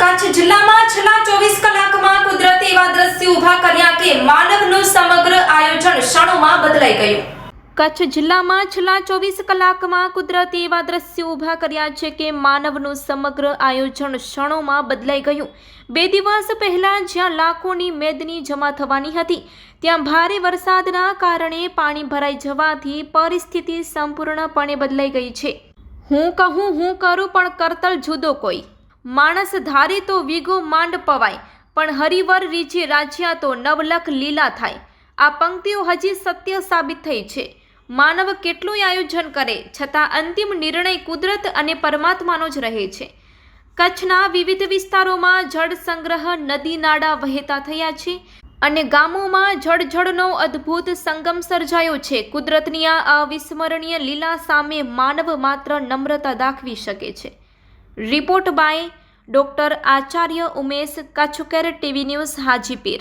કચ્છ જિલ્લામાં છેલ્લા 24 કલાકમાં કુદરતી એવા દ્રશ્યો ઊભા કર્યા કે માનવનું સમગ્ર આયોજન ક્ષણોમાં બદલાઈ ગયું. કચ્છ જિલ્લામાં છેલ્લા ચોવીસ કલાકમાં કુદરતી એવા દ્રશ્યો ઊભા કર્યા છે કે માનવનું સમગ્ર આયોજન ક્ષણોમાં બદલાઈ ગયું. બે દિવસ પહેલાં જ્યાં લાખોની મેદની જમા થવાની હતી, ત્યાં ભારે વરસાદના કારણે પાણી ભરાઈ જવાથી પરિસ્થિતિ સંપૂર્ણપણે બદલાઈ ગઈ છે. હું કહું, હું કરું, પણ કરતલ જુદો કોઈ. માણસ ધારે તો વીઘો માંડ પવાય, પણ હરિવર રીજે રાજ્યા તો નવલખ લીલા થાય. આ પંક્તિઓ હજી સત્ય સાબિત થઈ છે. માનવ કેટલું આયોજન કરે, છતાં અંતિમ નિર્ણય કુદરત અને પરમાત્માનો જ રહે છે. કચ્છના વિવિધ વિસ્તારોમાં જળ સંગ્રહ નદી નાળા વહેતા થયા છે અને ગામોમાં જળજળનો અદ્ભુત સંગમ સર્જાયો છે. કુદરતની આ અવિસ્મરણીય લીલા સામે માનવ માત્ર નમ્રતા દાખવી શકે છે. Report by doctor Acharya Umesh Kachhukar TV news Hajipir.